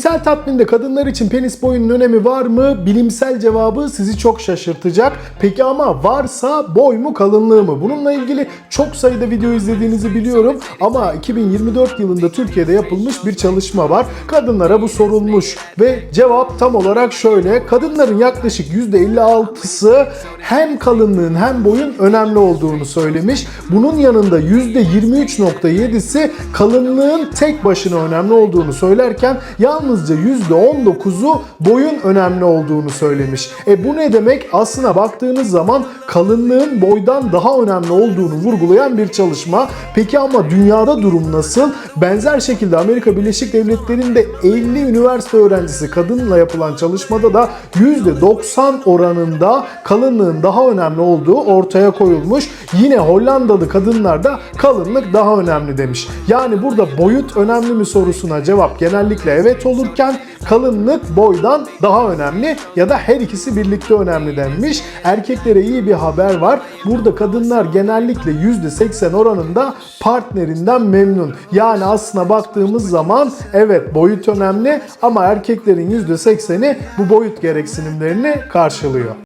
Cinsel tatminde kadınlar için penis boyunun önemi var mı? Bilimsel cevabı sizi çok şaşırtacak. Peki ama varsa boy mu kalınlığı mı? Bununla ilgili çok sayıda video izlediğinizi biliyorum ama 2024 yılında Türkiye'de yapılmış bir çalışma var. Kadınlara bu sorulmuş ve cevap tam olarak şöyle. Kadınların yaklaşık %56'sı hem kalınlığın hem boyun önemli olduğunu söylemiş. Bunun yanında %23.7'si kalınlığın tek başına önemli olduğunu söylerken yalnızca %19'u boyun önemli olduğunu söylemiş. E bu ne demek? Aslına baktığınız zaman kalınlığın boydan daha önemli olduğunu vurgulayan bir çalışma. Peki ama dünyada durum nasıl? Benzer şekilde Amerika Birleşik Devletleri'nde 50 üniversite öğrencisi kadınla yapılan çalışmada da %90 oranında kalınlığın daha önemli olduğu ortaya koyulmuş. Yine Hollandalı kadınlarda kalınlık daha önemli demiş. Yani burada boyut önemli mi sorusuna cevap genellikle evet olurken kalınlık boydan daha önemli ya da her ikisi birlikte önemli denmiş. Erkeklere iyi bir haber var. Burada kadınlar genellikle %80 oranında partnerinden memnun. Yani aslına baktığımız zaman evet boyut önemli ama erkeklerin %80'i bu boyut gereksinimlerini karşılıyor.